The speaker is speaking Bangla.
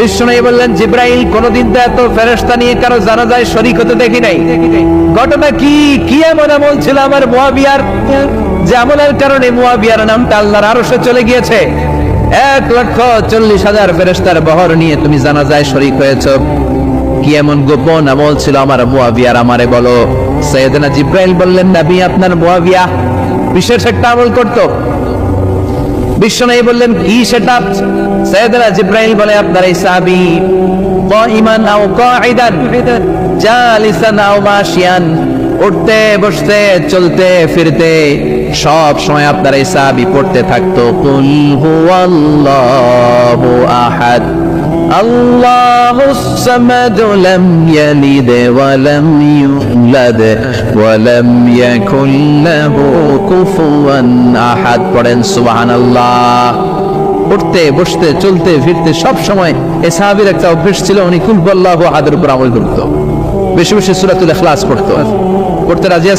বিষ্ণু বললেন, জিব্রাইল, কোনদিন তো এত ফেরেশতা নিয়ে কারও জানাজায় শরীক হতে দেখি নাই। ঘটনা কি? কি এমন আমল ছিল আমার মুয়াবিয়ার? যে আমলের কারণে মুয়াবিয়ার নামটা আল্লাহর আরশে চলে গিয়েছে। এক লক্ষ চল্লিশ হাজার ফেরেশতার বহর নিয়ে তুমি জানাজায় শরীক হয়েছো। কি এমন গোপন আমল ছিল আমার মুয়াবিয়ার আমারে বলো। সৈয়দনা জিব্রাইল বললেন, নবী, আপনার মুয়াবিয়া বিশেষ একটা আমল করতো। বিশ্বনবী বললেন, কি সেটা? সৈয়দরা জিব্রাইল বলে, আপনার সাবি সাহাবি ইমান আও কাইদান জালিসান আও মাশিয়ান, উঠতে, বসতে, চলতে, ফিরতে, সব সময় আপনার সাবি পড়তে থাকতো। কুল হুয়াল্লাহু আহাদ, আল্লাহু সামাদ লাম ইয়ালিদ ওয়া লাম ইউলাদ ওয়া লাম ইয়াকুল লাহু কুফুয়ান আহাদ। পড়েন সুবহানাল্লাহ। উঠতে বসতে, চলতে, ফিরতে সব সময় এ সাহাবির একটা অভ্যেস ছিল, উনি কুলবল্লাহ হাদের উপর আমল করতো বেশি বেশি সুরাতুল এখলাস পড়তো। পড়তে রাজি আছে